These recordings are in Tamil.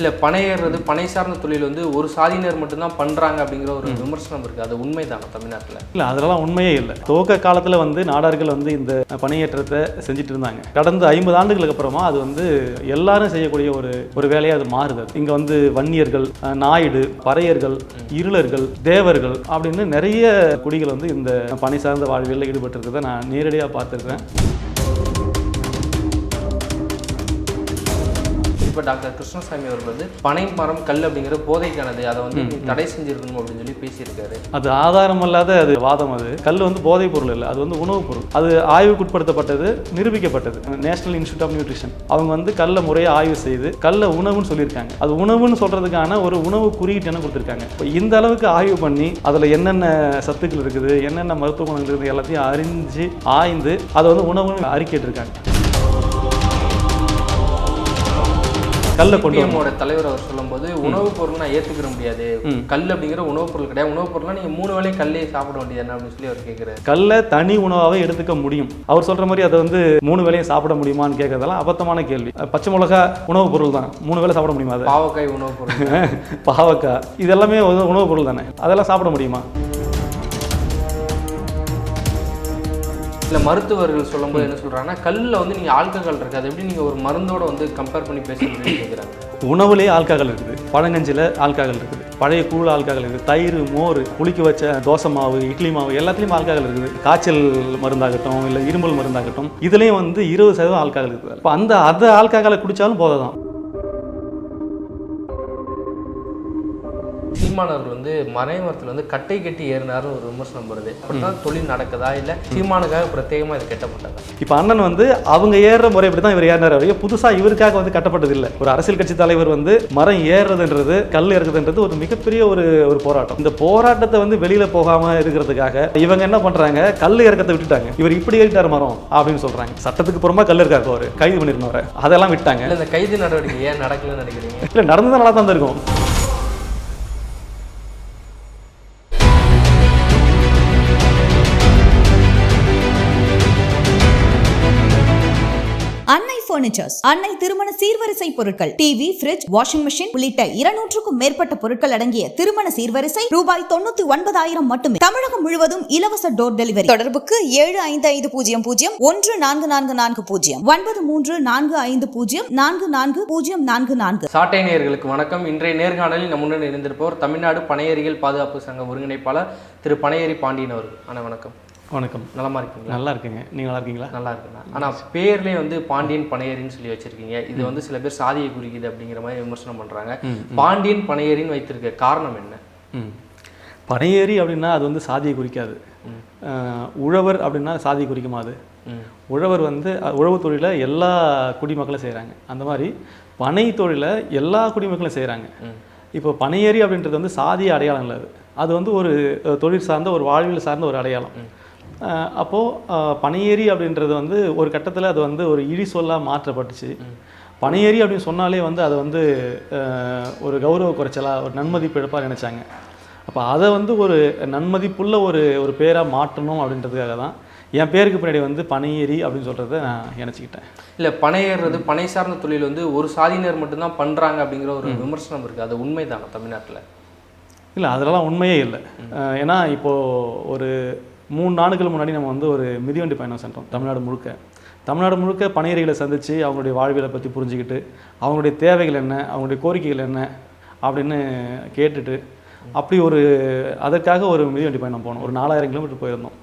இல்லை பனை ஏறுறது பனை சார்ந்த தொழில் வந்து ஒரு சாதியினர் மட்டும்தான் பண்ணுறாங்க அப்படிங்கிற ஒரு விமர்சனம் இருக்குது அது உண்மைதானே தமிழ்நாட்டில்? இல்லை அதெல்லாம் உண்மையே இல்லை. துவக்க காலத்தில் வந்து நாடார்கள் வந்து இந்த பணியேற்றத்தை செஞ்சுட்டு இருந்தாங்க. கடந்த ஐம்பது ஆண்டுகளுக்கு அப்புறமா அது வந்து எல்லாரும் செய்யக்கூடிய ஒரு ஒரு வேலையாக அது மாறுது. இங்கே வந்து வன்னியர்கள் நாயுடு பறையர்கள் இருளர்கள் தேவர்கள் அப்படின்னு நிறைய குடிகள் வந்து இந்த பணி சார்ந்த வாழ்வியலில் ஈடுபட்டிருக்கிறத நான் நேரடியாக பார்த்துருக்கேன் இப்போ டாக்டர் கிருஷ்ணசாமி அவர்கள் வந்து பனை மரம் கல் அப்படிங்கிற போதைக்கானது அதை வந்து தடை செஞ்சிருக்கணும் அப்படின்னு சொல்லி பேசியிருக்காரு. அது ஆதாரம் இல்லாத அது வாதம் அது. கல் வந்து போதைப் பொருள் இல்லை அது வந்து உணவுப் பொருள். அது ஆய்வுக்குட்படுத்தப்பட்டது நிரூபிக்கப்பட்டது. National institute of nutrition. அவங்க வந்து கல்லை முறையாக ஆய்வு செய்து கல்லை உணவுன்னு சொல்லியிருக்காங்க. அது உணவுன்னு சொல்றதுக்கான ஒரு உணவு குறியீட்டு என்ன கொடுத்துருக்காங்க? இப்போ இந்த அளவுக்கு ஆய்வு பண்ணி அதில் என்னென்ன சத்துக்கள் இருக்குது என்னென்ன மருத்துவ குணங்கள் இருக்குது எல்லாத்தையும் அறிஞ்சு ஆய்ந்து அதை வந்து உணவுன்னு அறிக்கையிட்டிருக்காங்க. கல்லை கொண்டு. சிபிஎம்மோட தலைவர் அவர் சொல்லும்போது உணவுப் பொருள் நான் ஏற்றுக்கிற முடியாது. கல் அப்படிங்கிற உணவுப் பொருள் கிடையாது. உணவுப் பொருள்னா நீங்கள் மூணு வேளையும் கல்லே சாப்பிட வேண்டியது என்ன? அப்படின்னு சொல்லி அவர் கேட்குறாரு கல்லை தனி உணவாகவே எடுத்துக்க முடியும். அவர் சொல்ற மாதிரி அதை வந்து மூணு வேளையும் சாப்பிட முடியுமான்னு கேட்கறதெல்லாம் அபத்தமான கேள்வி. பச்சை மிளகா உணவுப் பொருள் தான். மூணு வேளை சாப்பிட முடியுமா அதை? பாவக்காய் உணவுப் பொருள். பாவக்காய். இதெல்லாமே உணவுப் பொருள் தானே. அதெல்லாம் சாப்பிட முடியுமா? இல்லை மருத்துவர்கள் சொல்லும்போது என்ன சொல்றாங்கன்னா கல்லில் வந்து நீங்கள் ஆல்கஹால் இருக்கு. அது எப்படி நீங்கள் ஒரு மருந்தோட வந்து கம்பேர் பண்ணி பேசுறீங்கன்னு கேட்குறாங்க உணவுலேயே ஆல்காகல் இருக்குது. பழங்கஞ்சில் ஆல்காகல் இருக்குது. பழைய கூழ் ஆல்காகல் இருக்குது. தயிர் மோர் புளிக்க வச்ச தோசை மாவு இட்லி மாவு எல்லாத்துலேயும் ஆல்காகல் இருக்குது. காய்ச்சல் மருந்தாகட்டும் இல்லை இருமல் மருந்தாகட்டும் இதுலேயும் வந்து இருபது சதவீதம் ஆல்காகல் இருக்குது. இப்போ அந்த அந்த ஆல்காகலை குடித்தாலும் போதை தான் சீமானவர் வந்து மறைமரத்தில் வந்து கட்டை கட்டி ஏறினார்னு ஒரு விமர்சனம் வருது. அப்படிதான் தொழில் நடக்குதா இல்லை சீமானுக்காக பிரத்யேகமாக இது கட்டப்பட்டதா? இப்போ அண்ணன் வந்து அவங்க ஏறுற முறை இப்படி தான் இவர் ஏறினார் அவரையே புதுசாக இவருக்காக வந்து கட்டப்பட்டது இல்லை. ஒரு அரசியல் கட்சி தலைவர் வந்து மரம் ஏறுறதுன்றது கல் இறக்குதுன்றது ஒரு மிகப்பெரிய ஒரு ஒரு போராட்டம். இந்த போராட்டத்தை வந்து வெளியில போகாம இருக்கிறதுக்காக இவங்க என்ன பண்றாங்க? கல் இறக்கத்தை விட்டுட்டாங்க. இவர் இப்படி ஏறிட்டார் மரம் அப்படின்னு சொல்றாங்க. சட்டத்துக்கு புறமா கல் இருக்காரு அவரு. கைது பண்ணிருந்தோம் அவரை அதெல்லாம் விட்டாங்க. இல்லை இந்த கைது நடவடிக்கை ஏன் நடக்கலன்னு நினைக்கிறீங்க? இல்லை நடந்தது நல்லா தான் இருக்கும் பர்னிச்சர்ஸ் அன்னை திருமண சீர்வரிசை பொருட்கள் டிவி பிரிட்ஜ் வாஷிங் மிஷின் உள்ளிட்ட இருநூற்றுக்கும் மேற்பட்ட பொருட்கள் அடங்கிய திருமண சீர்வரிசை ரூபாய் தொண்ணூத்தி ஒன்பதாயிரம் மட்டுமே. தமிழகம் முழுவதும் இலவச டோர் டெலிவரி தொடர்புக்கு ஏழு ஐந்து ஐந்து பூஜ்ஜியம் பூஜ்ஜியம் ஒன்று நான்கு நான்கு நான்கு பூஜ்ஜியம் ஒன்பது மூன்று நான்கு ஐந்து பூஜ்ஜியம் நான்கு நான்கு பூஜ்ஜியம் நான்கு நான்கு. சாட்டை நேர்களுக்கு வணக்கம். இன்றைய நேர்காணலில் நம்முடன் இணைந்திருப்பவர் தமிழ்நாடு பனையறிகள் பாதுகாப்பு சங்க ஒருங்கிணைப்பாளர் திரு பனையரி பாண்டியன் அவர்கள். அண்ணா வணக்கம். வணக்கம். நலமா இருக்கீங்களா? நல்லா இருக்குங்க. நீங்க நல்லா இருக்கீங்களா? நல்லா இருக்குண்ணா ஆனால் பேர்லேயே வந்து பாண்டியன் பனையரின்னு சொல்லி வச்சிருக்கீங்க இது வந்து சில பேர் சாதியை குறிக்குது அப்படிங்கிற மாதிரி விமர்சனம் பண்றாங்க. பாண்டியன் பனையரின்னு வைத்திருக்க காரணம் என்ன? பனையேறி அப்படின்னா அது வந்து சாதியை குறிக்காது. உழவர் அப்படின்னா சாதியை குறிக்குமா அது. உழவர் வந்து உழவு தொழிலை எல்லா குடிமக்களும் செய்கிறாங்க அந்த மாதிரி பனை தொழிலை எல்லா குடிமக்களும் செய்கிறாங்க இப்போ பனையேறி அப்படின்றது வந்து சாதிய அடையாளம் இல்லை அது. அது வந்து ஒரு தொழில் சார்ந்த ஒரு வாழ்வியல் சார்ந்த ஒரு அடையாளம். அஹ், அப்போ அஹ், பனையேறி அப்படின்றது வந்து ஒரு கட்டத்தில் அது வந்து ஒரு இழி சொல்லாக மாற்றப்பட்டுச்சு. பனையேறி அப்படின்னு சொன்னாலே வந்து அதை வந்து ஒரு கௌரவ குறைச்சலா ஒரு நன்மதிப்பு இழப்பாக நினச்சாங்க. அப்போ அதை வந்து ஒரு நன்மதிப்புள்ள ஒரு ஒரு பேராக மாற்றணும் அப்படின்றதுக்காக தான் என் பேருக்கு பின்னாடி வந்து பனையேறி அப்படின்னு சொல்கிறத நான் நினச்சிக்கிட்டேன். இல்லை பனை ஏறுறது பனை சார்ந்த தொழில் வந்து ஒரு சாதியினர் மட்டும்தான் பண்றாங்க அப்படிங்கிற ஒரு விமர்சனம் இருக்கு. அது உண்மைதானே தமிழ்நாட்டில்? இல்லை அதெல்லாம் உண்மையே இல்லை. ஏன்னா இப்போது ஒரு மூணு நாடுகள் முன்னாடி நம்ம வந்து ஒரு மிதிவண்டி பயணம் சென்றோம் தமிழ்நாடு முழுக்க. தமிழ்நாடு முழுக்க பணியறிகளை சந்தித்து அவங்களுடைய வாழ்வியலை பற்றி புரிஞ்சுக்கிட்டு அவங்களுடைய தேவைகள் என்ன அவங்களுடைய கோரிக்கைகள் என்ன அப்படின்னு கேட்டுட்டு அப்படி ஒரு அதற்காக ஒரு மிதிவண்டி பயணம் போனோம். ஒரு நாலாயிரம் கிலோமீட்டர் போயிருந்தோம்.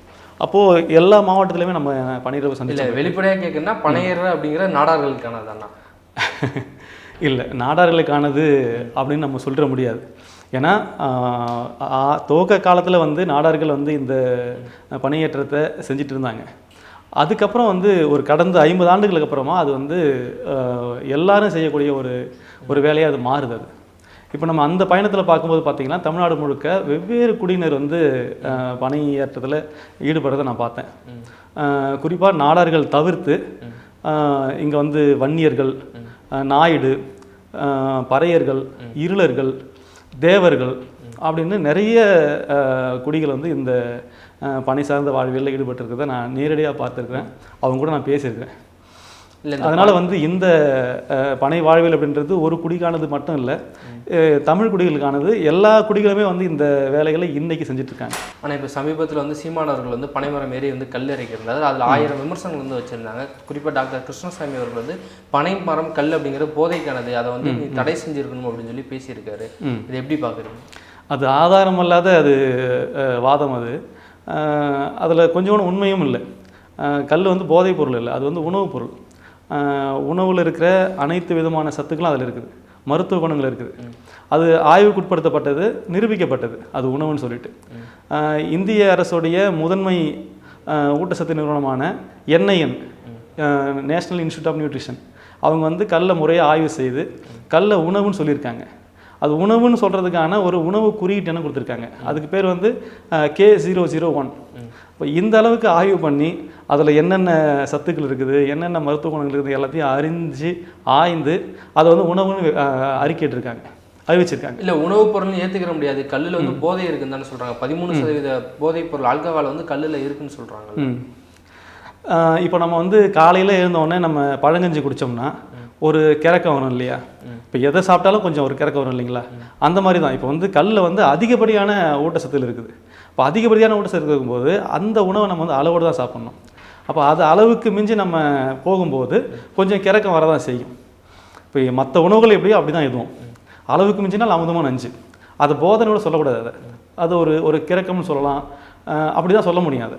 அப்போது எல்லா மாவட்டத்துலையுமே நம்ம பணியரவு இல்லை சந்திச்சோம் வெளிப்படையாக கேட்குன்னா பனையேற அப்படிங்கிற நாடார்களுக்கானதாண்ணா இல்லை நாடார்களுக்கானது அப்படின்னு நம்ம சொல்லிட முடியாது. ஏன்னா துவக்க காலத்தில் வந்து நாடார்கள் வந்து இந்த பணியேற்றத்தை செஞ்சுட்டு இருந்தாங்க. அதுக்கப்புறம் வந்து ஒரு கடந்த ஐம்பது ஆண்டுகளுக்கு அப்புறமா அது வந்து எல்லாரும் செய்யக்கூடிய ஒரு ஒரு வேலையாக அது மாறுது அது. இப்போ நம்ம அந்த பயணத்தில் பார்க்கும்போது பார்த்தீங்கன்னா தமிழ்நாடு முழுக்க வெவ்வேறு குடியினர் வந்து பணியேற்றத்தில் ஈடுபடுறதை நான் பார்த்தேன். குறிப்பாக நாடார்கள் தவிர்த்து இங்கே வந்து வன்னியர்கள் நாயுடு பறையர்கள் இருளர்கள் தேவர்கள் அப்படின்னு நிறைய குடிகள் வந்து இந்த பணி சார்ந்த வாழ்வியலில் ஈடுபட்டிருக்கிறத நான் நேரடியாக பார்த்துருக்குறேன். அவங்க கூட நான் பேசியிருக்கிறேன். அதனால வந்து இந்த பனை வாழ்வியல் அப்படின்றது ஒரு குடிக்கானது மட்டும் இல்லை தமிழ் குடிகளுக்கானது எல்லா குடிகளுமே வந்து இந்த வேலைகளை இன்னைக்கு செஞ்சுட்டு இருக்காங்க ஆனா இப்போ சமீபத்துல வந்து சீமானவர்கள் வந்து பனைமரம் ஏறி வந்து கல் இறக்கியிருந்தாரு அதுல ஆயிரம் விமர்சனங்கள் வந்து வச்சிருந்தாங்க. குறிப்பா டாக்டர் கிருஷ்ணசாமி அவர்கள் வந்து பனை மரம் கல் அப்படிங்கிறது போதைக்கானது. அதை வந்து தடை செஞ்சிருக்கணும் அப்படின்னு சொல்லி பேசியிருக்காரு. இது எப்படி பாக்குறீங்க? அது ஆதாரம் அல்லாத அது வாதம் அது. அதில் கொஞ்சம் உண்மையும் இல்லை. கல் வந்து போதைப் பொருள் இல்லை. அது வந்து உணவுப் பொருள். உணவில் இருக்கிற அனைத்து விதமான சத்துக்களும் அதில் இருக்குது. மருத்துவ குணங்கள் இருக்குது. அது ஆய்வுக்குட்படுத்தப்பட்டது நிரூபிக்கப்பட்டது. அது உணவுன்னு சொல்லிட்டு. இந்திய அரசுடைய முதன்மை ஊட்டச்சத்து நிறுவனமான NIN national institute of nutrition. அவங்க வந்து கல்லை முறையாக ஆய்வு செய்து கல்லை உணவுன்னு சொல்லியிருக்காங்க. அது உணவுன்னு சொல்கிறதுக்கான ஒரு உணவு குறியீட்டு என்ன கொடுத்துருக்காங்க. அதுக்கு பேர் வந்து கே ஜீரோ ஜீரோ ஒன் இப்போ இந்த அளவுக்கு ஆய்வு பண்ணி அதில் என்னென்ன சத்துக்கள் இருக்குது என்னென்ன மருத்துவ குணங்கள் இருக்குது எல்லாத்தையும் அறிஞ்சு ஆய்ந்து அதை வந்து உணவுன்னு அஹ், அறிக்கையிட்டிருக்காங்க அறிவிச்சிருக்காங்க. இல்ல உணவுப் பொருள்னு ஏத்துக்கிற முடியாது. கல்லுல வந்து போதை இருக்குன்னு தானே சொல்றாங்க. பதிமூணு சதவீத போதைப் பொருள் ஆல்கஹால் வந்து கல்லுல இருக்குன்னு ஆஹ் இப்போ நம்ம வந்து காலையில் எழுந்தோடனே நம்ம பழங்கஞ்சி குடித்தோம்னா ஒரு கிறக்கம் வரும் இல்லையா? இப்போ எதை சாப்பிட்டாலும் கொஞ்சம் ஒரு கிறக்கம் வரும் இல்லைங்களா? அந்த மாதிரி தான் இப்போ வந்து கல்லில் வந்து அதிகப்படியான ஊட்டச்சத்துகள் இருக்குது. இப்போ அதிகப்படியான ஊட்டச்சத்து இருக்கும்போது அந்த உணவை நம்ம வந்து அளவோடு தான் சாப்பிட்ணும். அப்போ அது அளவுக்கு மிஞ்சி நம்ம போகும்போது கொஞ்சம் கிறக்கம் வரதான் செய்யும். இப்போ மற்ற உணவுகள் எப்படியோ அப்படி தான் இதுவும் அளவுக்கு மிஞ்சினால் அமுதமாக நஞ்சு. அது போதனையோட சொல்லக்கூடாது அதை. அது ஒரு ஒரு கிறக்கம்னு சொல்லலாம். அப்படி தான் சொல்ல முடியாது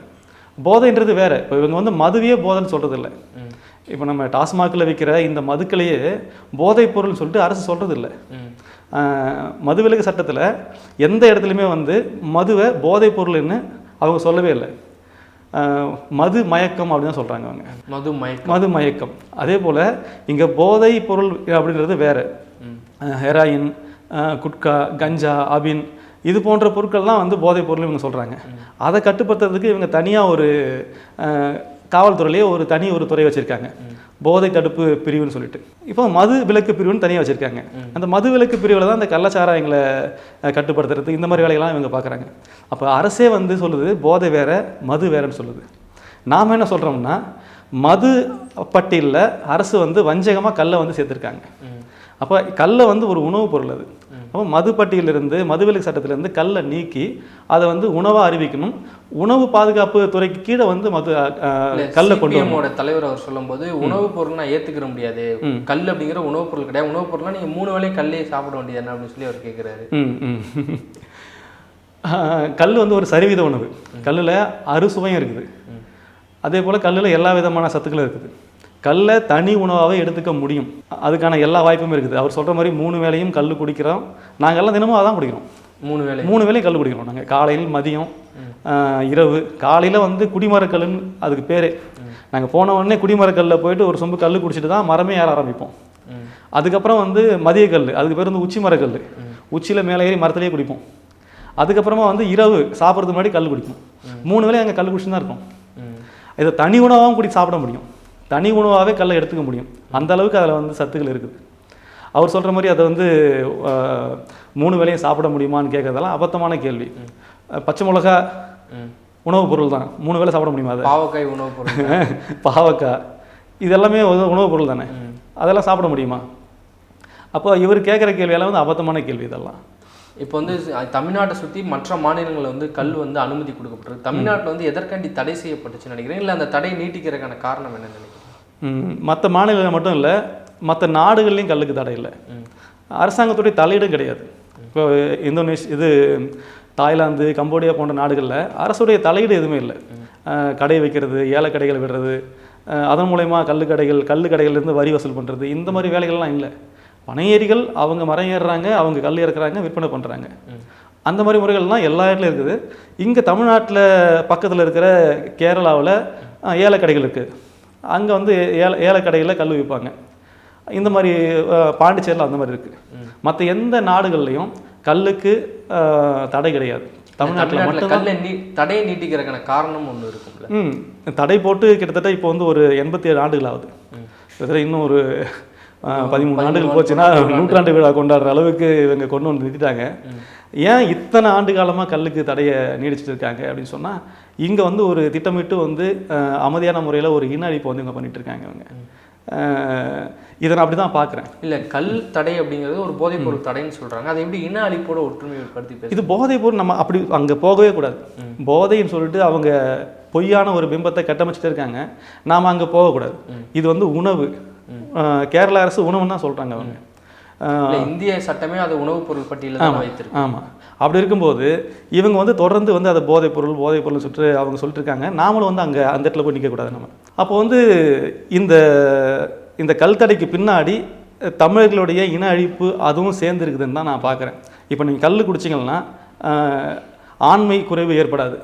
போதைன்றது வேற. இப்போ இவங்க வந்து மதுவையே போதைன்னு சொல்கிறது இல்லை இப்போ நம்ம டாஸ்மாகில் விற்கிற இந்த மதுக்களையே போதைப் பொருள்னு சொல்லிட்டு அரசு சொல்கிறது இல்லை ம். மதுவிலக்கு சட்டத்தில் எந்த இடத்துலையுமே வந்து மதுவை போதைப் பொருள்னு அவங்க சொல்லவே இல்லை. மது மயக்கம் அப்படின்னு தான் சொல்கிறாங்க அவங்க. மது மயக்கம். மது மயக்கம். அதே போல் இங்கே போதை பொருள் அப்படின்றது வேறு. ஹெராயின் குட்கா கஞ்சா அபின் இது போன்ற பொருட்கள்லாம் வந்து போதைப் பொருள் இவங்க சொல்கிறாங்க அதை கட்டுப்படுத்துறதுக்கு இவங்க தனியாக ஒரு காவல்துறையிலேயே ஒரு தனி ஒரு துறை வச்சுருக்காங்க. போதை தடுப்பு பிரிவுன்னு சொல்லிட்டு. இப்போ மது விலக்கு பிரிவுன்னு தனியாக வச்சுருக்காங்க. அந்த மது விலக்கு பிரிவில் தான் இந்த கள்ளச்சாராயங்களை கட்டுப்படுத்துறது. இந்த மாதிரி வேலைகள்லாம் இவங்க பார்க்குறாங்க. அப்போ அரசே வந்து சொல்லுது போதை வேற மது வேறன்னு சொல்லுது. நாம் என்ன சொல்கிறோம்னா மது பட்டியலில் அரசு வந்து வஞ்சகமாக கல்லை வந்து சேர்த்துருக்காங்க. அப்போ கல்லை வந்து ஒரு உணவுப் பொருள் அது. அப்போ மது பட்டியலிருந்து மதுவிலக்கு சட்டத்திலிருந்து கல்லை நீக்கி அதை வந்து உணவாக அறிவிக்கணும். உணவு பாதுகாப்பு துறைக்கு கீழே வந்து மது கல்லை கொண்டு சிபிஎம்மோட தலைவர் அவர் சொல்லும்போது உணவுப் பொருள் நான் ஏத்துக்கிற முடியாது. கல் அப்படிங்கிற உணவுப் பொருள் கிடையாது. உணவுப் பொருள்னா நீங்க மூணு வேளையும் கல்லே சாப்பிட வேண்டியது என்ன அப்படின்னு சொல்லி அவர் கேட்கிறாரு கல் வந்து ஒரு சரிவித உணவு. கல்லில் அறுசுவையும் இருக்குது. அதே போல் கல்லில் எல்லா விதமான சத்துக்களும் இருக்குது. கல்லை தனி உணவாகவே எடுத்துக்க முடியும். அதுக்கான எல்லா வாய்ப்பும் இருக்குது. அவர் சொல்கிற மாதிரி மூணு வேளையும் கல் குடிக்கிறோம். நாங்கள் எல்லாம் தினமும் அதான் குடிக்கிறோம். மூணு வேளை. மூணு வேளையும் கல் குடிக்கிறோம். நாங்கள் காலையில் மதியம் இரவு. காலையில் வந்து குடிமரக்கல்லுன்னு அதுக்கு பேரே. நாங்கள் போன உடனே குடிமரக்கல்லில் போயிட்டு ஒரு சொம்பு கல் குடிச்சிட்டு தான் மரமே ஏற ஆரம்பிப்போம். அதுக்கப்புறம் வந்து மதிய கல் அதுக்கு பேர் வந்து உச்சி மரக்கல் உச்சியில் மேலே ஏறி மரத்துலேயே குடிப்போம். அதுக்கப்புறமா வந்து இரவு சாப்பிட்றதுக்கு முன்னாடி கல் குடிப்போம். மூணு வேளையும் அங்கே கல் குடிச்சு தான் இருக்கும். இதை தனி உணவாகவும் குடி சாப்பிட முடியும். தனி உணவாகவே கல்லை எடுத்துக்க முடியும். அந்த அளவுக்கு அதில் வந்து சத்துக்கள் இருக்குது. அவர் சொல்கிற மாதிரி அதை வந்து மூணு வேளையும் சாப்பிட முடியுமான்னு கேட்குறதெல்லாம் அபத்தமான கேள்வி. பச்சை மிளகா. உணவுப் பொருள் தான். மூணு வேளை சாப்பிட முடியுமா அதை? பாவக்காய் உணவுப் பொருள் பாவக்காய். இது எல்லாமே ஒரு உணவுப் பொருள் தானே? அதெல்லாம் சாப்பிட முடியுமா? அப்போ இவர் கேட்குற கேள்வியெல்லாம் வந்து அபத்தமான கேள்வி இதெல்லாம். இப்போ வந்து தமிழ்நாட்டை சுற்றி மற்ற மாநிலங்களில் வந்து கல் வந்து அனுமதி கொடுக்கப்பட்டிருக்கு. தமிழ்நாட்டில் வந்து எதற்காண்டி தடை செய்யப்பட்டுச்சுன்னு நினைக்கிறேன் இல்லை அந்த தடை நீட்டிக்கிறதுக்கான காரணம் என்னன்னு நினைக்கிறேன் மற்ற மாநிலங்கள் மட்டும் இல்லை மற்ற நாடுகள்லையும் கல்லுக்கு தடை இல்லை. அரசாங்கத்துடைய தலையீடும் கிடையாது. இப்போ இந்தோனேஷ் இது தாய்லாந்து கம்போடியா போன்ற நாடுகளில் அரசுடைய தலையீடு எதுவுமே இல்லை. கடை வைக்கிறது ஏல கடைகள் விடுறது அதன் மூலயமா கல்லு கடைகள் கல்லு கடைகள்லேருந்து வரி வசூல் பண்ணுறது இந்த மாதிரி வேலைகள்லாம் இல்லை. பனையேறிகள் அவங்க மரம் ஏறுறாங்க அவங்க கல் இறக்குறாங்க விற்பனை பண்ணுறாங்க அந்த மாதிரி முறைகள்லாம் எல்லா இடத்துலையும் இருக்குது. இங்கே தமிழ்நாட்டில் பக்கத்தில் இருக்கிற கேரளாவில் ஏலக்கடைகள் இருக்குது அங்கே வந்து ஏல ஏலக்கடைகளில் கல் விற்பாங்க இந்த மாதிரி பாண்டிச்சேரியில் அந்த மாதிரி இருக்குது மற்ற எந்த நாடுகள்லையும் கல்லுக்கு தடை கிடையாது. தமிழ்நாட்டில் நீ தடையை நீட்டிக்கிறதுக்கான காரணம் ஒன்று இருக்கும்ல? ம். தடை போட்டு கிட்டத்தட்ட இப்போ வந்து ஒரு எண்பத்தி ஏழு ஆண்டுகள் ஆகுது கிட்டத்தட்ட இன்னும் ஒரு பதிமூணு ஆண்டுகள் போச்சுன்னா நூற்றாண்டு விழா கொண்டாடுற அளவுக்கு இவங்க கொண்டு வந்து நிறுத்திட்டாங்க. ஏன் இத்தனை ஆண்டு காலமாக கல்லுக்கு தடையை நீடிச்சிட்டு இருக்காங்க அப்படின்னு சொன்னால் இங்கே வந்து ஒரு திட்டமிட்டு வந்து அமைதியான முறையில் ஒரு இன அழிப்பை வந்து இவங்க. பண்ணிட்டு இருக்காங்க இவங்க இதை நான் அப்படி தான் பார்க்குறேன் இல்ல கல் தடை அப்படிங்கிறது ஒரு போதைப் பொருள் தடைன்னு சொல்றாங்க. அதை எப்படி இன அழிப்போட ஒற்றுமைப்படுத்தி பேச இது போதைப் பொருள் நம்ம அப்படி அங்கே போகவே கூடாது. போதைன்னு சொல்லிட்டு அவங்க பொய்யான ஒரு பிம்பத்தை கட்டமைச்சிட்டு இருக்காங்க. நாம் அங்கே போகக்கூடாது இது வந்து உணவு. கேரள அரசு உணவுன்னு தான் சொல்கிறாங்க அவங்க. இந்திய சட்டமே அது உணவுப் பொருள் பட்டியலில் தான் வைத்திருக்கு. ஆமாம் அப்படி இருக்கும்போது இவங்க வந்து தொடர்ந்து வந்து அதை போதைப் பொருள் போதைப் பொருள் சுற்று அவங்க சொல்லிட்டு இருக்காங்க நாமளும் வந்து அங்கே அந்த இடத்துல போய் நிற்கக்கூடாது நம்ம. அப்போ வந்து இந்த இந்த கல் தடைக்கு பின்னாடி தமிழர்களுடைய இன அழிப்பு அதுவும் சேர்ந்து இருக்குதுன்னு தான் நான் பார்க்குறேன். இப்போ நீங்கள் கல் குடிச்சிங்கன்னா ஆண்மை குறைவு ஏற்படாது.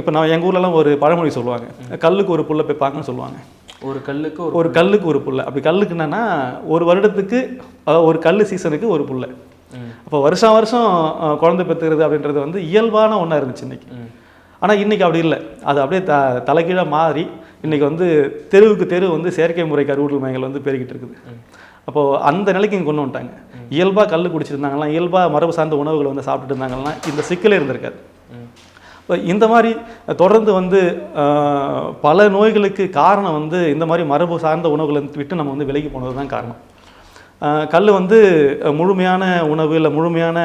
இப்போ நான் எங்கள் ஊர்லலாம் ஒரு பழமொழி சொல்லுவாங்க. கல்லுக்கு ஒரு புல்லை போய் சொல்லுவாங்க. ஒரு கல்லுக்கு ஒரு ஒரு கல்லுக்கு ஒரு புல்லை. அப்படி கல்லுக்கு என்னன்னா ஒரு வருடத்துக்கு ஒரு கல் சீசனுக்கு ஒரு புல்லை. அப்போ வருஷம் வருஷம் குழந்தை பெற்றுக்கிறது அப்படின்றது வந்து இயல்பான ஒன்றா இருந்துச்சு இன்னைக்கு. ஆனால் இன்னைக்கு அப்படி இல்லை. அது அப்படியே த தலைகீழாக மாறி இன்னைக்கு வந்து தெருவுக்கு தெரு வந்து செயற்கை முறை கருவூட்டல் மையங்கள் வந்து பெருகிட்டு இருக்குது. அப்போது அந்த நிலைக்கு இங்கே கொண்டு வந்துட்டாங்க. இயல்பாக கல் குடிச்சிருந்தாங்களாம் இயல்பாக மரபு சார்ந்த உணவுகளை வந்து சாப்பிட்டுட்டு இருந்தாங்கன்னா இந்த சிக்கலே இருந்திருக்காது. இப்போ இந்த மாதிரி தொடர்ந்து வந்து பல நோய்களுக்கு காரணம் வந்து இந்த மாதிரி மரபு சார்ந்த உணவுகளை விட்டு நம்ம வந்து விலகி போனது தான் காரணம். கல் வந்து முழுமையான உணவு இல்லை முழுமையான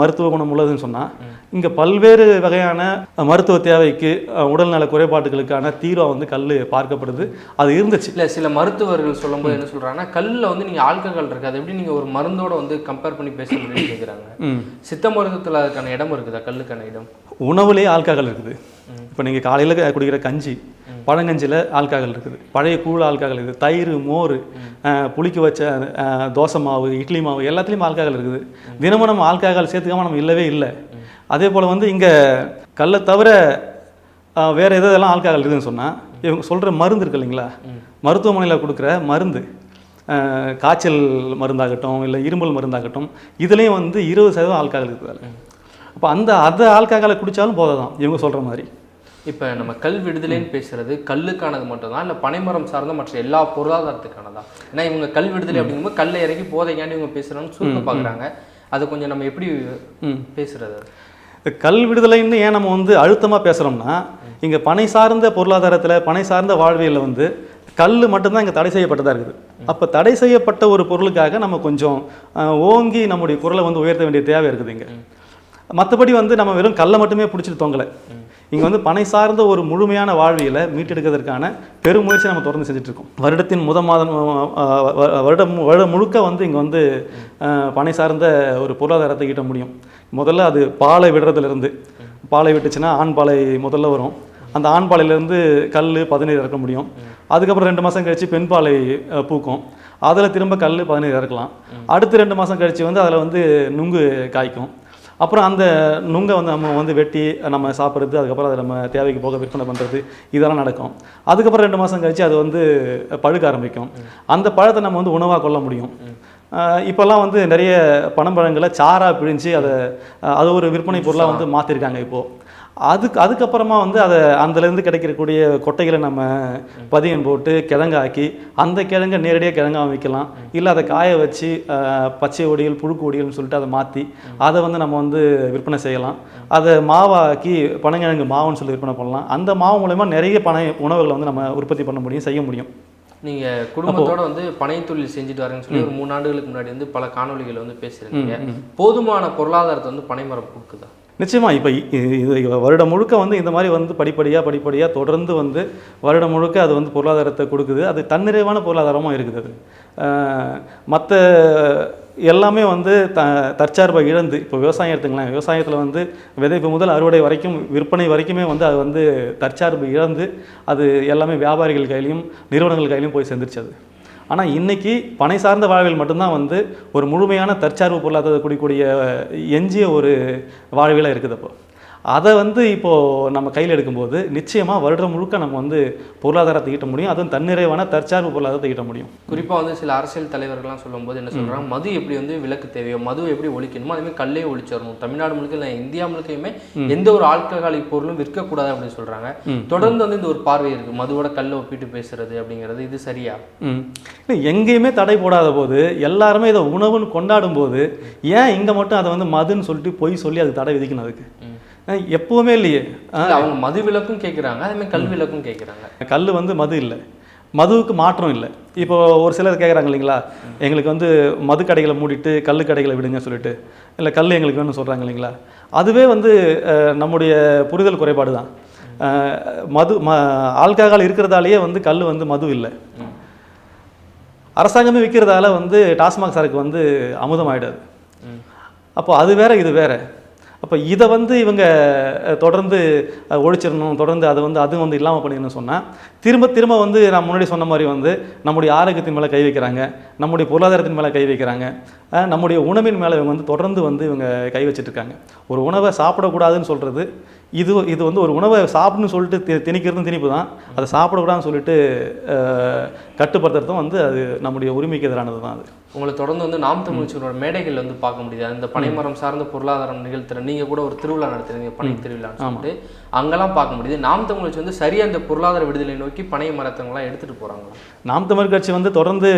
மருத்துவ குணம் உள்ளதுன்னு சொன்னால் இங்கே பல்வேறு வகையான மருத்துவ தேவைக்கு உடல்நல குறைபாடுகளுக்கான தீர்வாக வந்து கல் பார்க்கப்படுது. அது இருந்துச்சு. இல்ல சில மருத்துவர்கள் சொல்லும்போது என்ன சொல்றாங்கன்னா கல்லுல வந்து நீங்க ஆல்கஹால் இருக்கு. அது எப்படி நீங்க ஒரு மருந்தோட வந்து கம்பேர் பண்ணி பேச முடியும்னு கேக்குறாங்க. ம். சித்த மருத்துவத்துல அதுக்கான இடம் இருக்குதா? கல்லுக்கான இடம். உணவுலேயே ஆல்கஹால் இருக்குது. இப்போ நீங்கள் காலையில் குடிக்கிற கஞ்சி பழங்கஞ்சியில் ஆல்கஹால் இருக்குது. பழைய கூழ் ஆல்கஹால் இருக்குது. தயிர் மோர் புளிக்க வச்ச தோசை மாவு இட்லி மாவு எல்லாத்துலேயும் ஆல்கஹால் இருக்குது. தினமும் நம்ம ஆல்கஹால் சேர்த்துக்காம நம்ம இல்லவே இல்லை. அதே போல் வந்து இங்கே கல்லை தவிர வேற எது எதெல்லாம் ஆல்கஹால் இருக்குதுன்னு சொன்னால் இவங்க சொல்கிற மருந்து இருக்கு இல்லைங்களா? மருத்துவமனையில் கொடுக்குற மருந்து காய்ச்சல் மருந்தாகட்டும் இல்லை இருமல் மருந்தாகட்டும் இதுலேயும் வந்து இருபது சதவீதம் ஆல்கஹால் இருக்குது அதில். அப்போ அந்த அதை ஆல்கஹாலை குடித்தாலும் போதை தான் இவங்க சொல்கிற மாதிரி. இப்ப நம்ம கல் விடுதலைன்னு பேசுறது கல்லுக்கானது மட்டும்தான் இல்ல பனைமரம் சார்ந்த மற்ற எல்லா பொருளாதாரத்துக்கானதா? ஏன்னா இவங்க கல் விடுதலை அப்படிங்கும்போது கல்லை இறக்கி போதைக்காண்டி இவங்க பேசுறான்னு சுருக்க பாக்குறாங்க. அதை கொஞ்சம் நம்ம எப்படி பேசுறது? கல் விடுதலைன்னு ஏன் நம்ம வந்து அழுத்தமாக பேசுகிறோம்னா இங்கே பனை சார்ந்த பொருளாதாரத்தில் பனை சார்ந்த வாழ்வியலில் வந்து கல் மட்டும்தான் இங்கே தடை செய்யப்பட்டதாக இருக்குது. அப்போ தடை செய்யப்பட்ட ஒரு பொருளுக்காக நம்ம கொஞ்சம் ஓங்கி நம்முடைய குரலை வந்து உயர்த்த வேண்டிய தேவை இருக்குது இங்கே. மற்றபடி வந்து நம்ம வெறும் கல்லை மட்டுமே பிடிச்சிட்டு தொங்கலை. இங்கே வந்து பனை சார்ந்த ஒரு முழுமையான வாழ்வியலை மீட்டெடுக்கிறதுக்கான பெருமுயற்சி நம்ம தொடர்ந்து செஞ்சுட்டு இருக்கோம் வருடத்தின் முத மாதம் வருடம் வருடம் முழுக்க வந்து இங்கே வந்து பனை சார்ந்த ஒரு பொருளாதாரத்தை ஈட்ட முடியும். முதல்ல அது பாலை விடுறதுலேருந்து. பாலை விட்டுச்சுன்னா ஆண் பாலை முதல்ல வரும். அந்த ஆண் பாலையிலேருந்து கல் பதினீர் இறக்க முடியும். அதுக்கப்புறம் ரெண்டு மாதம் கழிச்சு பெண் பாலை பூக்கும். அதில் திரும்ப கல் பதினீர் இறக்கலாம். அடுத்து ரெண்டு மாதம் கழிச்சு வந்து அதில் வந்து நுங்கு காய்க்கும். அப்புறம் அந்த நுங்கை வந்து நம்ம வந்து வெட்டி நம்ம சாப்பிட்றது அதுக்கப்புறம் அதை நம்ம தேவைக்கு போக விற்பனை பண்ணுறது இதெல்லாம் நடக்கும். அதுக்கப்புறம் ரெண்டு மாதம் கழிச்சு அது வந்து பழுக்க ஆரம்பிக்கும். அந்த பழத்தை நம்ம வந்து உணவாக கொள்ள முடியும். இப்போல்லாம் வந்து நிறைய பனம்பழங்களை சாராக பிழிஞ்சு அதை அது ஒரு விற்பனை பொருளாக வந்து மாற்றிருக்காங்க இப்போது அதுக்கு அதுக்கப்புறமா வந்து அதை அதுலேருந்து கிடைக்கக்கூடிய கொட்டைகளை நம்ம பதியம் போட்டு கிழங்காக்கி அந்த கிழங்கை நேரடியாக கிழங்கா வைக்கலாம். இல்லை அதை காய வச்சு பச்சை ஒடியல் புழுக்கு ஒடியல்னு சொல்லிட்டு அதை மாற்றி அதை வந்து நம்ம வந்து விற்பனை செய்யலாம். அதை மாவாக்கி பனங்கிழங்கு மாவுன்னு சொல்லி விற்பனை பண்ணலாம். அந்த மாவு மூலயமா நிறைய பனை உணவுகளை வந்து நம்ம உற்பத்தி பண்ண முடியும் செய்ய முடியும். நீங்க குடும்பத்தோட வந்து பனை தொழில் செஞ்சுட்டு வரேன்னு சொல்லி ஒரு மூணு ஆண்டுகளுக்கு முன்னாடி வந்து பல காணொளிகள் வந்து பேசுறீங்க போதுமான பொருளாதாரத்தை வந்து பனைமரம் கொடுக்குதா நிச்சயமா இப்போ இது வருடம் முழுக்க வந்து இந்த மாதிரி வந்து படிப்படியாக படிப்படியாக தொடர்ந்து வந்து வருடம் முழுக்க அது வந்து பொருளாதாரத்தை கொடுக்குது. அது தன்னிறைவான பொருளாதாரமாக இருக்குது அது. மற்ற எல்லாமே வந்து த தற்சார்பை இழந்து இப்போ விவசாயம் எடுத்துங்களேன். விவசாயத்தில் வந்து விதைப்பு முதல் அறுவடை வரைக்கும் விற்பனை வரைக்குமே வந்து அது வந்து தற்சார்பு இழந்து அது எல்லாமே வியாபாரிகள் கையிலையும் நிறுவனங்கள் கையிலையும் போய் சேர்ந்துருச்சு அது. ஆனால் இன்றைக்கி பனை சார்ந்த வாழ்வியல் மட்டும்தான் வந்து ஒரு முழுமையான தற்சார்பு பொருளாதாரத்தை கூடிய எஞ்சிய ஒரு வாழ்வியலாக இருக்குது அப்போது அதை வந்து இப்போது நம்ம கையில் எடுக்கும்போது நிச்சயமாக வருடம் முழுக்க நம்ம வந்து பொருளாதாரத்தை ஈட்ட முடியும். அதுவும் தன்னிறைவான தற்சார்பு பொருளாதாரத்தை ஈட்ட முடியும். குறிப்பா வந்து சில அரசியல் தலைவர்கள்லாம் சொல்லும்போது என்ன சொல்றாங்க மது எப்படி வந்து விலக்கு தேவையோ மது எப்படி ஒழிக்கணுமோ அதே மாதிரி கல்லே ஒழிச்சிடணும். தமிழ்நாடு முழுக்க இல்லை இந்தியா முழுக்கையுமே எந்த ஒரு ஆல்கஹாலிக் பொருளும் விற்கக்கூடாது அப்படின்னு சொல்றாங்க. தொடர்ந்து வந்து இந்த ஒரு பார்வை இருக்கு. மதுவோட கல்லை ஒப்பிட்டு பேசுறது அப்படிங்கிறது இது சரியா? இல்லை எங்கேயுமே தடை போடாத போது எல்லாருமே இதை உணவுன்னு கொண்டாடும் போது ஏன் இங்கே மட்டும் அதை வந்து மதுன்னு சொல்லிட்டு பொய் சொல்லி அது தடை விதிக்கணும் அதுக்கு? எப்பவுமே இல்லையே. இல்ல, அவங்க மது விலக்கும் கேட்குறாங்க அதே மாதிரி கல் விலக்கும் கேட்குறாங்க கல் வந்து மது இல்லை. மதுவுக்கு மாற்றம் இல்லை. இப்போ ஒரு சிலர் கேட்குறாங்க இல்லைங்களா? எங்களுக்கு வந்து மது கடைகளை மூடிட்டு கல் கடைகளை விடுங்க சொல்லிட்டு இல்லை கல் எங்களுக்கு வேணும்னு சொல்கிறாங்க இல்லைங்களா? அதுவே வந்து நம்முடைய புரிதல் குறைபாடு தான். மது ம ஆல்கஹால் இருக்கிறதாலேயே வந்து கல் வந்து மது இல்லை. அரசாங்கமே விற்கிறதால வந்து டாஸ்மாக் சரக்கு வந்து அமுதம் ஆயிடாது அப்போ அது வேற இது வேற. அப்போ இதை வந்து இவங்க தொடர்ந்து ஒழிச்சிடணும் தொடர்ந்து அதை வந்து அதுவும் வந்து இல்லாமல் பண்ணிடணும்னு சொன்னால் திரும்ப திரும்ப வந்து நான் முன்னாடி சொன்ன மாதிரி வந்து நம்முடைய ஆரோக்கியத்தின் மேலே கை வைக்கிறாங்க நம்முடைய பொருளாதாரத்தின் மேலே கை வைக்கிறாங்க நம்முடைய உணவின் மேலே இவங்க வந்து தொடர்ந்து வந்து இவங்க கை வச்சிட்ருக்காங்க ஒரு உணவை சாப்பிடக்கூடாதுன்னு சொல்கிறது இது இது வந்து ஒரு உணவை சாப்பிடணும்னு சொல்லிட்டு தி- திணிக்கிறதும் திணிப்பு தான். அதை சாப்பிடக்கூடாதுன்னு சொல்லிட்டு கட்டுப்படுத்துறதும் வந்து அது நம்முடைய உரிமைக்கு எதிரானது தான் அது. உங்களை தொடர்ந்து வந்து நாம் தமிழ்ச்சியோட மேடைகள் வந்து பார்க்க முடியுது. அந்த பனைமரம் சார்ந்த பொருளாதாரம் நிகழ்த்துற நீங்க கூட ஒரு திருவிழா நடத்துறீங்க பனை திருவிழான்னு சொல்லிட்டு அங்கெல்லாம் பார்க்க முடியுது. நாம் தமிழ்ச்சி வந்து சரியா இந்த பொருளாதார விடுதலை நோக்கி பனை மரத்தங்கள்லாம் எடுத்துட்டு போறாங்க. நாம் தமிழ் கட்சி வந்து தொடர்ந்து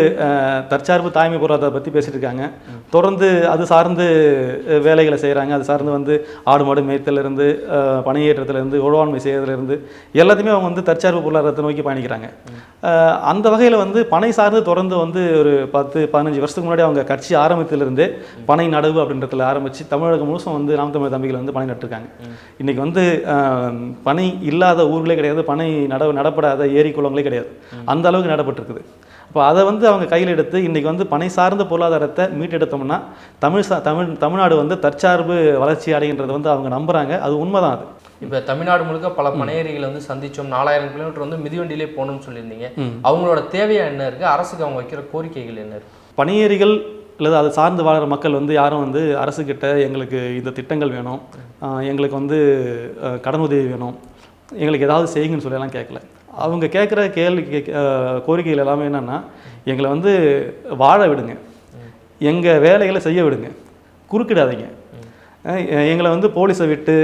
தற்சார்பு தாய்மை பொருளாதாரத்தை பற்றி பேசிட்டு இருக்காங்க. தொடர்ந்து அது சார்ந்து வேலைகளை செய்கிறாங்க அது சார்ந்து வந்து ஆடு மாடு மேய்த்தலேருந்து பணியேற்றத்துலேருந்து உழவாண்மை செய்யறதுலேருந்து எல்லாத்தையுமே அவங்க வந்து தற்சார்பு பொருளாதாரத்தை நோக்கி பயணிக்கிறாங்க. அந்த வகையில் வந்து பனை சார்ந்து தொடர்ந்து வந்து ஒரு பத்து பதினஞ்சு வருஷத்துக்கு முன்னாடி அவங்க கட்சி ஆரம்பத்திலிருந்தே பனை நடவு அப்படின்றதுல ஆரம்பித்து தமிழகம் முழுசும் வந்து நாம் தமிழ் தம்பிகள் வந்து பனை நட்டிருக்காங்க. இன்றைக்கி வந்து பனை இல்லாத ஊர்களே கிடையாது பனை நட நடப்படாத ஏரி குளங்களே கிடையாது. அந்த அளவுக்கு நடப்பட்டிருக்குது அப்போ அதை வந்து அவங்க கையில் எடுத்து இன்றைக்கி வந்து பனை சார்ந்த பொருளாதாரத்தை மீட்டெடுத்தோம்னா தமிழ் சா தமிழ் தமிழ்நாடு வந்து தற்சார்பு வளர்ச்சி அடைகின்றதை வந்து அவங்க நம்புகிறாங்க அது உண்மைதான் அது. இப்போ தமிழ்நாடு முழுக்க பல பனையேரிகளை வந்து சந்திச்சோம். நாலாயிரம் கிலோமீட்டர் வந்து மிதிவண்டியிலே போகணும்னு சொல்லியிருந்தீங்க. அவங்களோட தேவையா என்ன இருக்கு? அரசுக்கு அவங்க வைக்கிற கோரிக்கைகள் என்ன இருக்கு? பணியேறிகள் அல்லது அதை சார்ந்து வாழ்கிற மக்கள் வந்து யாரும் வந்து அரசுக்கிட்ட எங்களுக்கு இந்த திட்டங்கள் வேணும் எங்களுக்கு வந்து கடன் உதவி வேணும் எங்களுக்கு ஏதாவது செய்யுங்கன்னு சொல்லலாம் கேட்கல. அவங்க கேட்குற கேள்வி கோரிக்கைகள் எல்லாமே என்னென்னா எங்களை வந்து வாழ விடுங்க. எங்கள் வேலைகளை செய்ய விடுங்க. குறுக்கிடாதீங்க. எங்களை வந்து போலீஸை விட்டு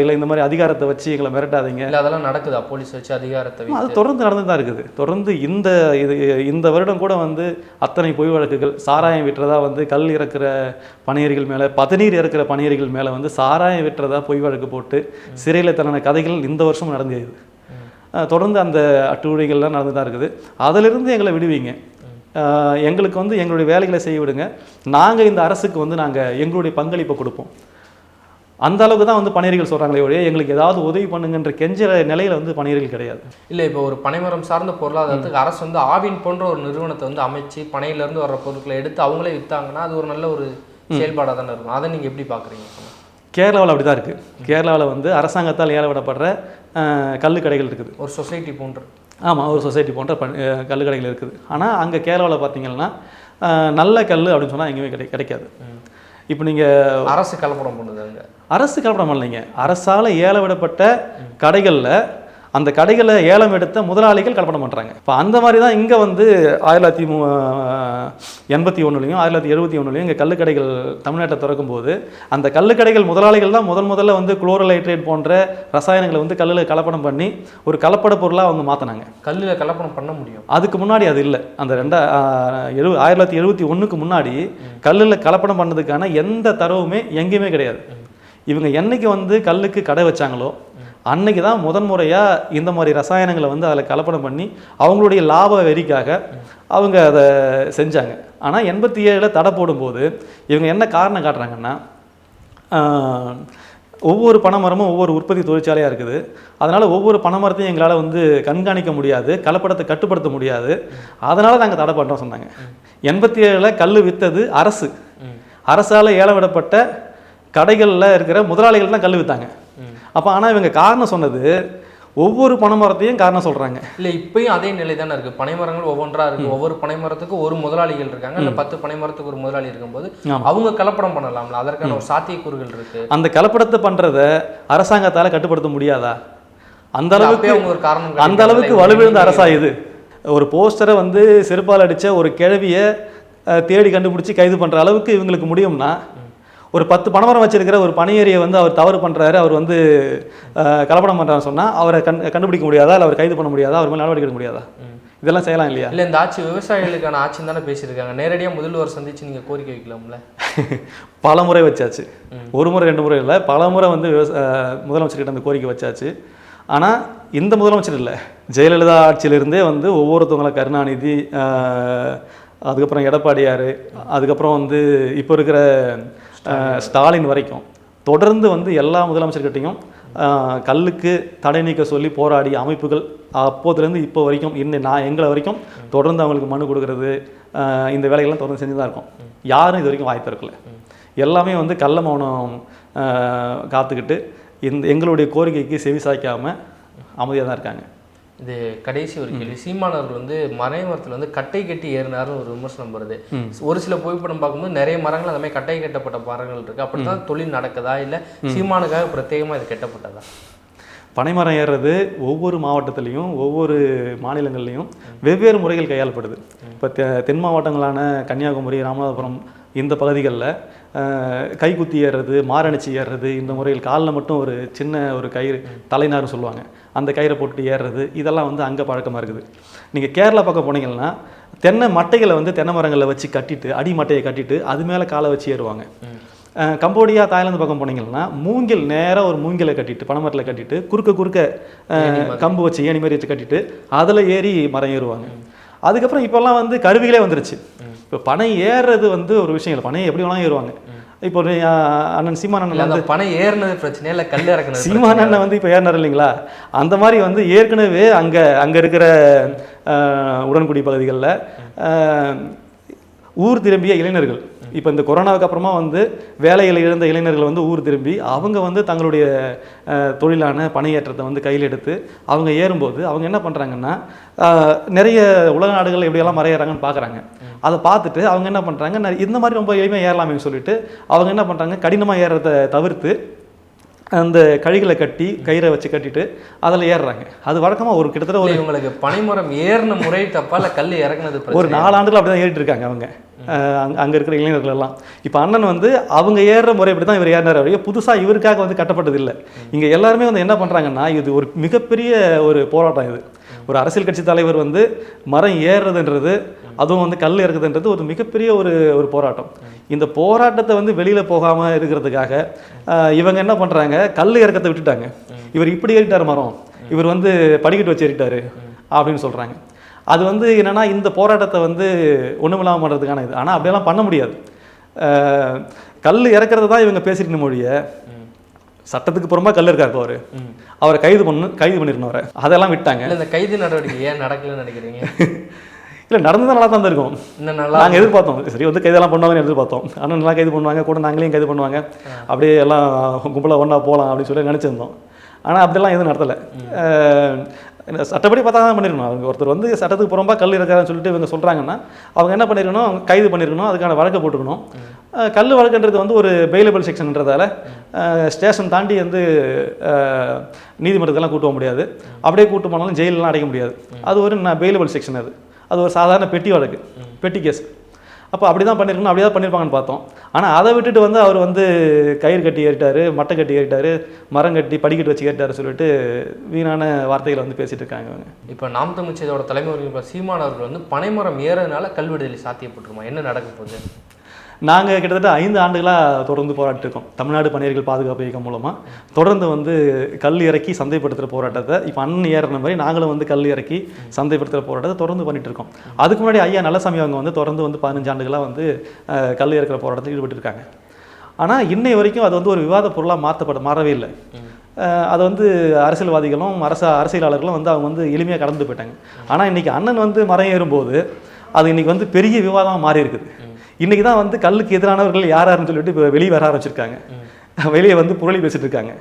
இல்லை இந்த மாதிரி அதிகாரத்தை வச்சு எங்களை மிரட்டாதீங்க. இல்ல அதெல்லாம் நடக்குதா? போலீஸ் வச்சு அதிகாரத்தை அது தொடர்ந்து நடந்து தான் இருக்குது. தொடர்ந்து இந்த இது இந்த வருடம் கூட வந்து அத்தனை பொய் வழக்குகள் சாராயம் விட்டுறதா வந்து கல் இறக்குற பணியர்கள் மேலே பதநீர் இறக்குற பணியர்கள் மேலே வந்து சாராயம் விட்டுறதா பொய் வழக்கு போட்டு சிறையில் தள்ளின கதைகள் இந்த வருஷம் நடந்தது தொடர்ந்து அந்த அட்டுழிகள்லாம் நடந்து தான் இருக்குது. அதிலிருந்து எங்களை விடுவீங்க. எங்களுக்கு வந்து எங்களுடைய வேலைகளை செய்ய விடுங்க. நாங்கள் இந்த அரசுக்கு வந்து நாங்கள் எங்களுடைய பங்களிப்பை கொடுப்போம். அந்த அளவுக்கு தான் வந்து பணியர்கள் சொல்கிறாங்களே ஒழிய எங்களுக்கு ஏதாவது உதவி பண்ணுங்கன்ற கெஞ்சுற நிலையில் வந்து பணியர்கள் கிடையாது. இல்ல இப்போ ஒரு பனைமரம் சார்ந்த பொருளாதாரத்துக்கு அரசு வந்து ஆவின் போன்ற ஒரு நிறுவனத்தை வந்து அமைச்சு பனையில இருந்து வர்ற பொருட்களை எடுத்து அவங்களே வித்தாங்கன்னா அது ஒரு நல்ல ஒரு செயல்பாடா தானே இருக்கும். அதை நீங்க எப்படி பாக்குறீங்க? கேரளாவில் அப்படி தான் இருக்குது கேரளாவில் வந்து அரசாங்கத்தால் ஏல விடப்படுற அஹ், கல்லு கடைகள் இருக்குது. ஒரு சொசைட்டி போன்ற. ஆமாம் ஒரு சொசைட்டி போன்ற ப அஹ், கல்லு கடைகள் இருக்குது. ஆனால் அங்கே கேரளாவில் பார்த்தீங்கன்னா நல்ல கல் அப்படின்னு சொன்னால் எங்கேயுமே கிடை கிடைக்காது. இப்போ நீங்கள் அரசு கலப்படம் பண்ணுது அங்க. அரசு கலப்படம் பண்ணலைங்க அரசால் ஏல விடப்பட்ட கடைகளில் அந்த கடைகளை ஏலம் எடுத்த முதலாளிகள் கலப்படம் பண்ணுறாங்க இப்போ அந்த மாதிரி தான் இங்கே வந்து ஆயிரத்தி தொள்ளாயிரத்தி மு எண்பத்தி ஒன்றுலையும் ஆயிரத்தி தொள்ளாயிரத்தி எழுபத்தி ஒன்றுலையும் இங்கே கல்லுக்கடைகள் தமிழ்நாட்டை திறக்கும் போது அந்த கல்லுக்கடைகள் முதலாளிகள் தான் முதல் முதல்ல வந்து குளோரலைட்ரேட் போன்ற ரசாயனங்களை வந்து கல்லில் கலப்படம் பண்ணி ஒரு கலப்பட பொருளாக அவங்க மாற்றினாங்க கல்லுல கலப்படம் பண்ண முடியும். அதுக்கு முன்னாடி அது இல்லை. அந்த ரெண்டா எழு ஆயிரத்தி தொள்ளாயிரத்தி எழுபத்தி ஒன்றுக்கு முன்னாடி கல்லில் கலப்படம் பண்ணதுக்கான எந்த தரவுமே எங்கேயுமே கிடையாது. இவங்க என்னைக்கு வந்து கல்லுக்கு கடை வச்சாங்களோ அன்னைக்கு தான் முதன் முறையாக இந்த மாதிரி ரசாயனங்களை வந்து அதில் கலப்படம் பண்ணி அவங்களுடைய லாப வெறிக்காக அவங்க அதை செஞ்சாங்க. ஆனால் எண்பத்தி ஏழில் தடை போடும்போது இவங்க என்ன காரணம் காட்டுறாங்கன்னா ஒவ்வொரு பனைமரமும் ஒவ்வொரு உற்பத்தி தொழிற்சாலையாக இருக்குது. அதனால் ஒவ்வொரு பனைமரத்தையும் எங்களால் வந்து கண்காணிக்க முடியாது கலப்படத்தை கட்டுப்படுத்த முடியாது. அதனால் நாங்கள் தடை பண்ணுறோம் சொன்னாங்க. எண்பத்தி ஏழில் கல் விற்றது அரசு அரசால் ஏலம் விடப்பட்ட கடைகளில் இருக்கிற முதலாளிகள் தான் கல் விற்றாங்க அப்போ ஆனால் இவங்க காரணம் சொன்னது ஒவ்வொரு பனைமரத்தையும் காரணம் சொல்கிறாங்க இல்ல இப்பயும் அதே நிலை தானே இருக்கு. பனைமரங்கள் ஒவ்வொன்றா இருக்கு. ஒவ்வொரு பனைமரத்துக்கும் ஒரு முதலாளிகள் இருக்காங்க. இல்ல பத்து பனைமரத்துக்கு ஒரு முதலாளி இருக்கும்போது. அவங்க கலப்படம் பண்ணலாம்ல? அதற்கான ஒரு சாத்தியக்கூறுகள் இருக்கு. அந்த கலப்படத்தை பண்ணுறத அரசாங்கத்தால் கட்டுப்படுத்த முடியாதா? அந்த அளவுக்கு அவங்க ஒரு காரணம் அந்த அளவுக்கு வலுவிழந்த அரசா இது? ஒரு போஸ்டரை வந்து செருப்பால் அடிச்ச ஒரு கிழவியை தேடி கண்டுபிடிச்சி கைது பண்ணுற அளவுக்கு இவங்களுக்கு முடியும்னா ஒரு பத்து பணமரம் வச்சிருக்கிற ஒரு பணியேறியை வந்து அவர் தவறு பண்ணுறாரு அவர் வந்து கலப்படம் பண்ணுறான்னு சொன்னால் அவரை கண் கண்டுபிடிக்க முடியாதா? இல்லை அவர் கைது பண்ண முடியாதா? அவர் மேலே நடவடிக்கை எடுக்க முடியாதா? இதெல்லாம் செய்யலாம் இல்லையா? இல்ல இந்த ஆட்சி விவசாயிகளுக்கான ஆட்சின்னு தானே பேசியிருக்காங்க. நேரடியா முதல்வர் சந்திச்சு நீங்க கோரிக்கை வைக்கலாம்ல? பல முறை வச்சாச்சு. ஒரு முறை ரெண்டு முறை இல்லை. பல முறை வந்து விவசா முதலமைச்சர்கிட்ட அந்த கோரிக்கை வச்சாச்சு. ஆனால் இந்த முதலமைச்சர் இல்லை. ஜெயலலிதா ஆட்சியிலிருந்தே வந்து ஒவ்வொருத்தவங்கள கருணாநிதி அதுக்கப்புறம் எடப்பாடியார் அதுக்கப்புறம் வந்து இப்போ இருக்கிற ஸ்டாலின் வரைக்கும். தொடர்ந்து வந்து எல்லா முதலமைச்சர்கிட்டையும் கல்லுக்கு தடை நீக்க சொல்லி போராடிய அமைப்புகள் அப்போதுலேருந்து இப்போ வரைக்கும் இன்னும் நான் எங்களை வரைக்கும் தொடர்ந்து அவங்களுக்கு மனு கொடுக்கறது இந்த வேலைகள்லாம் தொடர்ந்து செஞ்சு தான் இருக்கோம். யாரும் இது வரைக்கும் வாய்ப்பு இருக்கல. எல்லாமே வந்து கள்ள மௌனம் காத்துக்கிட்டு இந்த எங்களுடைய கோரிக்கைக்கு செவி சாய்க்காமல் அமைதியாக தான் இருக்காங்க. இது கடைசி ஒரு கேள்வி. சீமானவர்கள் வந்து மறைமரத்தில் வந்து கட்டை கட்டி ஏறினார்னு ஒரு விமர்சனம் வருது. ஒரு சில புகைப்படம் பார்க்கும்போது நிறைய மரங்கள் அந்த மாதிரி கட்டை கட்டப்பட்ட மரங்கள் இருக்கு. அப்படித்தான் தொழில் நடக்குதா? இல்லை சீமானுக்காக பிரத்யேகமா இது கட்டப்பட்டதா? பனைமரம் ஏறுறது ஒவ்வொரு மாவட்டத்திலையும் ஒவ்வொரு மாநிலங்கள்லையும் வெவ்வேறு முறைகள் கையாளப்படுது. இப்போ தெ தென் மாவட்டங்களான கன்னியாகுமரி ராமநாதபுரம் இந்த பகுதிகளில் கைக்குத்தி ஏறுறது மாரணிச்சி ஏறுறது இந்த முறைகள் காலில் மட்டும் ஒரு சின்ன ஒரு கயிறு தலைநார்னு சொல்லுவாங்க. அந்த கயிறை போட்டு ஏறுறது இதெல்லாம் வந்து அங்கே பழக்கமாக இருக்குது. நீங்கள் கேரளா பக்கம் போனீங்கன்னா தென்னை மட்டைகளை வந்து தென்னை மரங்களில் வச்சு கட்டிட்டு அடி மட்டையை கட்டிட்டு அது மேலே காலை வச்சு ஏறுவாங்க. கம்போடியா தாய்லாந்து பக்கம் போனீங்கன்னா மூங்கில் நேராக ஒரு மூங்கிலை கட்டிட்டு பனைமரத்தில் கட்டிட்டு குறுக்க குறுக்க கம்பு வச்சு ஏணி மாதிரி வச்சு கட்டிட்டு அதில் ஏறி மரம் ஏறுவாங்க. அதுக்கப்புறம் இப்போல்லாம் வந்து கருவிகளே வந்துருச்சு. இப்போ பனை ஏறுறது வந்து ஒரு விஷயம் இல்லை. பனை எப்படி வேணாலும் ஏறுவாங்க. இப்போ அண்ணன் சீமானன் இல்ல வந்து பனை ஏறினது பிரச்சனையா? இல்லை கல் இறக்குனது சீமான் அண்ணன் வந்து இப்போ ஏறினார் இல்லைங்களா? அந்த மாதிரி வந்து ஏற்கனவே அங்கே அங்கே இருக்கிற உடன்குடி பகுதிகளில் ஊர் திரும்பிய இளைஞர்கள் இப்போ இந்த கொரோனாவுக்கு அப்புறமா வந்து வேலைகளை இழந்த இளைஞர்கள் வந்து ஊர் திரும்பி அவங்க வந்து தங்களுடைய தொழிலான பணியேற்றத்தை வந்து கையில் எடுத்து அவங்க ஏறும்போது அவங்க என்ன பண்ணுறாங்கன்னா நிறைய உலக நாடுகள் எப்படியெல்லாம் மறையிறாங்கன்னு பார்க்குறாங்க அதை பார்த்துட்டு அவங்க என்ன பண்ணுறாங்க இந்த மாதிரி ரொம்ப எளிமையாக ஏறலாமேன்னு சொல்லிட்டு அவங்க என்ன பண்ணுறாங்க கடினமாக ஏறுறதை தவிர்த்து அந்த கழிகளை கட்டி கயிறை வச்சு கட்டிட்டு அதில் ஏறுறாங்க. அது வழக்கமாக ஒரு கிட்டத்தட்ட ஒரு இவங்களுக்கு பனைமரம் ஏறின முறை தப்பா இல்லை கல் இறக்குனது ஒரு நாலு ஆண்டுகள் அப்படி தான் ஏறிட்டு இருக்காங்க அவங்க. அங்கே அங்கே இருக்கிற இளைஞர்கள் எல்லாம் இப்போ அண்ணன் வந்து அவங்க ஏறுற முறை இப்படி தான் இவர் ஏறினார் வழியே புதுசாக இவருக்காக வந்து கட்டப்பட்டது இல்லை இங்கே எல்லாருமே வந்து என்ன பண்ணுறாங்கன்னா இது ஒரு மிகப்பெரிய ஒரு போராட்டம் இது. ஒரு அரசியல் கட்சி தலைவர் வந்து மரம் ஏறுறதுன்றது அதுவும் வந்து கல் இறக்குதுன்றது ஒரு மிகப்பெரிய ஒரு ஒரு போராட்டம். இந்த போராட்டத்தை வந்து வெளியில் போகாமல் இருக்கிறதுக்காக இவங்க என்ன பண்ணுறாங்க கல் இறக்கத்தை விட்டுட்டாங்க. இவர் இப்படி ஏறிட்டார் மரம். இவர் வந்து படிக்கட்டு வச்சு ஏறிட்டாரு. அப்படின்னு சொல்கிறாங்க அது வந்து என்னன்னா இந்த போராட்டத்தை வந்து ஒன்றுமில்லாமல் பண்ணுறதுக்கான இது. ஆனால் அப்படியெல்லாம் பண்ண முடியாது. கல் இறக்குறது தான் இவங்க பேசிட்டு மொழிய சட்டத்துக்கு புறமா கல் இருக்காரு அவரு அவரை கைது பண்ணு கைது பண்ணிருக்கணும் அவரை அதெல்லாம் விட்டாங்க. இந்த கைது நடவடிக்கை ஏன் நடக்கலன்னு நினைக்கிறீங்க? இல்லை நடந்தது நல்லா தான் இருக்கும் நல்லா நாங்கள் எதிர்பார்த்தோம். சரி வந்து கைதெல்லாம் பண்ணுவாங்கன்னு எதிர்பார்த்தோம். ஆனால் நல்லா கைது பண்ணுவாங்க கூட நாங்களையும் கைது பண்ணுவாங்க. அப்படியே எல்லாம் கும்பலாக ஒன்றா போகலாம் அப்படின்னு சொல்லி நினச்சிருந்தோம். ஆனால் அப்படிலாம் எதுவும் நடத்தலை. சட்டப்படி பார்த்தா தான் பண்ணிருக்கணும். அவங்க ஒருத்தர் வந்து சட்டத்துக்கு புறம்பா கல் இருக்காருன்னு சொல்லிட்டு இவங்க சொல்கிறாங்கன்னா அவங்க என்ன பண்ணிருக்கணும் அவங்க கைது பண்ணியிருக்கணும் அதுக்கான வழக்கை போட்டுக்கணும் கல் வழக்குன்றது வந்து ஒரு பெயிலபிள் செக்ஷன்ன்றதால ஸ்டேஷன் தாண்டி வந்து நீதிமன்றத்தெல்லாம் கூட்டு போக முடியாது. அப்படியே கூட்டு போனாலும் ஜெயிலெலாம் அடைக்க முடியாது. அது ஒரு பெயிலபிள் செக்ஷன் அது. அது ஒரு சாதாரண பெட்டி வழக்கு. பெட்டி கேஸ். அப்போ அப்படி தான் பண்ணியிருக்கணும் அப்படி தான் பண்ணியிருப்பாங்கன்னு பார்த்தோம். ஆனால் அதை விட்டுட்டு வந்து அவர் வந்து கயிறு கட்டி ஏறிட்டாரு மட்டை கட்டி ஏறிட்டாரு மரம் கட்டி படிக்கட்டு வச்சு ஏறிட்டாரு சொல்லிட்டு வீணான வார்த்தைகளை வந்து பேசிகிட்டு இருக்காங்க அவங்க இப்போ நாம் தமிழ்ச்சியோட செய்தியோட தலைமை வந்து பனைமரம் ஏறதுனால கல் சாத்தியப்பட்டிருமா சாத்தியப்பட்டுருமா என்ன நடக்க போகுது? நாங்கள் கிட்டத்தட்ட ஐந்து ஆண்டுகளாக தொடர்ந்து போராட்டிருக்கோம் தமிழ்நாடு பணியர்கள் பாதுகாப்பு இயக்கம் மூலமாக தொடர்ந்து வந்து கல் இறக்கி சந்தைப்படுத்துகிற போராட்டத்தை இப்போ அண்ணன் ஏறின மாதிரி நாங்களும் வந்து கல் இறக்கி சந்தைப்படுத்துகிற போராட்டத்தை தொடர்ந்து பண்ணிட்டு இருக்கோம் அதுக்கு முன்னாடி ஐயா நல்லசாமி அவங்க வந்து தொடர்ந்து வந்து பதினஞ்சு ஆண்டுகளாக வந்து கல் இறக்கிற போராட்டத்தில் ஈடுபட்டிருக்காங்க. ஆனால் இன்னை வரைக்கும் அது வந்து ஒரு விவாத பொருளாக மாற்றப்பட மாறவே இல்லை. அதை வந்து அரசியல்வாதிகளும் அரச அரசியலாளர்களும் வந்து அவங்க வந்து எளிமையாக கடந்து போயிட்டாங்க. ஆனால் இன்றைக்கி அண்ணன் வந்து மரம் ஏறும்போது அது இன்னைக்கு வந்து பெரிய விவாதமாக மாறி இருக்குது இன்னைக்கு தான் வந்து கல்லுக்கு எதிரானவர்கள் யார் யாருன்னு சொல்லிட்டு இப்போ வெளியே வர ஆரம்பிச்சிருக்காங்க. வெளியே வந்து புரளி பேசிட்டு இருக்காங்க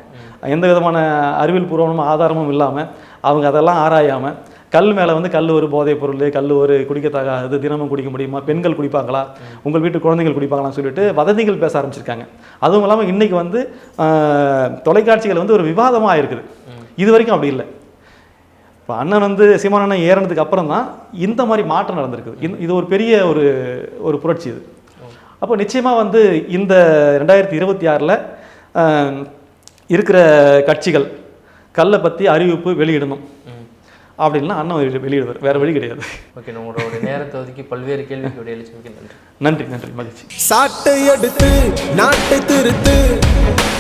எந்த விதமான அறிவியல் பூர்வமான ஆதாரமும் இல்லாமல் அவங்க அதெல்லாம் ஆராயாமல் கல் மேலே வந்து கல் ஒரு போதைப் பொருள் கல் ஒரு குடிக்கத்தகாது தினமும் குடிக்க முடியுமா? பெண்கள் குடிப்பாங்களா? உங்கள் வீட்டு குழந்தைகள் குடிப்பாங்களான்னு சொல்லிட்டு வதந்திகள் பேச ஆரம்பிச்சிருக்காங்க. அதுவும் இல்லாமல் இன்னைக்கு வந்து தொலைக்காட்சிகள் வந்து ஒரு விவாதமாக இருக்குது. இது வரைக்கும் அப்படி இல்லை. இப்போ அண்ணன் வந்து சீமான் அண்ணன் ஏறினதுக்கு அப்புறம் தான் இந்த மாதிரி மாற்றம் நடந்திருக்குது இது ஒரு பெரிய ஒரு ஒரு புரட்சி இது. அப்போ நிச்சயமாக வந்து இந்த ரெண்டாயிரத்தி இருபத்தி ஆறில் இருக்கிற கட்சிகள் கல்லை பற்றி அறிவிப்பு வெளியிடணும். அப்படின்னா அண்ணன் வெளி- வெளியிடுவார். வேறு வழி கிடையாது. ஓகே உங்களோட நேரத்தை ஒதுக்கி பல்வேறு கேள்விக்கு விடையளிச்சதுக்கு நன்றி. நன்றி நன்றி. மகிழ்ச்சி. சாட்டை எடுத்து நாட்டை திருத்து.